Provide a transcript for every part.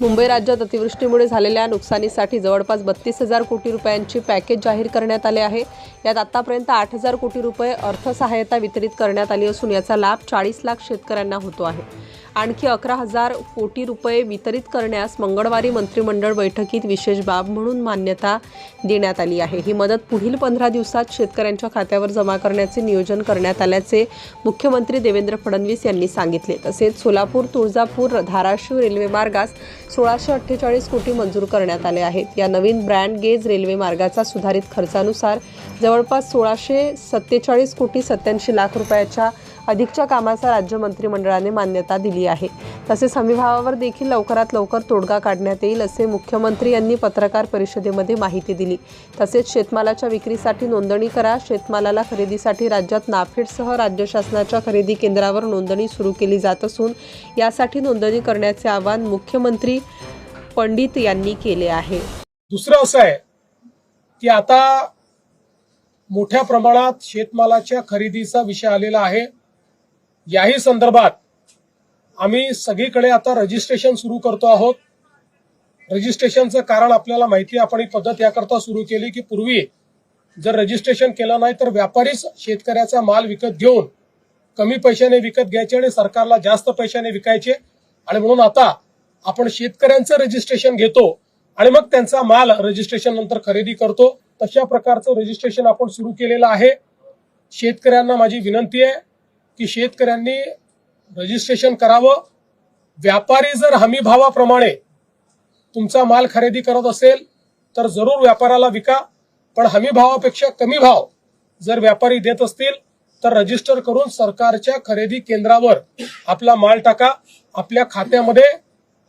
मुंबई राज्यात अतिवृष्टीमुळे झालेल्या नुकसानीसाठी जवळपास बत्तीस हजार कोटी रुपयांची पॅकेज जाहीर करण्यात आले आहे. यात आतापर्यंत आठ हजार कोटी रुपये अर्थसहाय्यता वितरित करण्यात आली असून याचा लाभ चाळीस लाख शेतकऱ्यांना होतो आहे. आणखी अकरा हजार कोटी रुपये वितरित करण्यास मंगळवारी मंत्रिमंडळ बैठकीत विशेष बाब म्हणून मान्यता देण्यात आली आहे. ही मदत पुढील पंधरा दिवसात शेतकऱ्यांच्या खात्यावर जमा करण्याचे नियोजन करण्यात आल्याचे मुख्यमंत्री देवेंद्र फडणवीस यांनी सांगितले. तसेच सोलापूर तुळजापूर धाराशिव रेल्वे मार्गास सोळाशे अठ्ठेचाळीस कोटी मंजूर करण्यात आले आहेत. या नवीन ब्रँड गेज रेल्वे मार्गाचा सुधारित खर्चानुसार जवळपास सोळाशे सत्तेचाळीस कोटी सत्याऐंशी लाख रुपयाच्या अधिकच्या कामाचा राज्य मंत्रिमंडळाने मान्यता दिली आहे. तसेच हमीभावावर देखील लवकरात लवकर तोडगा काढण्यात येईल असे मुख्यमंत्री यांनी पत्रकार परिषदेमध्ये माहिती दिली. तसेच शेतमालाच्या विक्रीसाठी नोंदणी करा शेतमालाला खरेदीसाठी राज्यात नाफेडसह राज्य शासनाच्या खरेदी केंद्रावर नोंदणी सुरू केली जात असून यासाठी नोंदणी करण्याचे आवाहन मुख्यमंत्री पंडित यांनी केले आहे. दुसरं असं आहे की आता मोठ्या प्रमाणात शेतमालाच्या खरेदीचा विषय आलेला आहे. याही संदर्भात आम्ही सगळीकडे आता रजिस्ट्रेशन सुरू करतो आहोत. रजिस्ट्रेशनचं कारण आपल्याला माहिती आपण ही पद्धत याकरता सुरू केली की पूर्वी जर रजिस्ट्रेशन केलं नाही तर व्यापारीच शेतकऱ्याचा माल विकत घेऊन कमी पैशाने विकत घ्यायचे आणि सरकारला जास्त पैशाने विकायचे. आणि म्हणून आता आपण शेतकऱ्यांचं रजिस्ट्रेशन घेतो आणि मग त्यांचा माल रजिस्ट्रेशन नंतर खरेदी करतो. तशा प्रकारचं रजिस्ट्रेशन आपण सुरू केलेलं आहे. शेतकऱ्यांना माझी विनंती आहे की शेतकऱ्यांनी रजिस्ट्रेशन करावं. व्यापारी जर हमी भावाप्रमाणे तुमचा माल खरेदी करत असेल तर जरूर व्यापाराला विका. पण हमी भावापेक्षा कमी भाव जर व्यापारी देत असतील तर रजिस्टर करून सरकारच्या खरेदी केंद्रावर आपला माल टाका. आपल्या खात्यामध्ये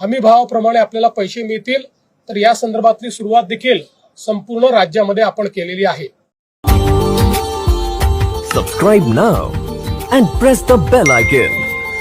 हमी भावाप्रमाणे आपल्याला पैसे मिळतील. तर या संदर्भातली सुरुवात देखील संपूर्ण राज्यामध्ये आपण केलेली आहे. Subscribe now and press the bell icon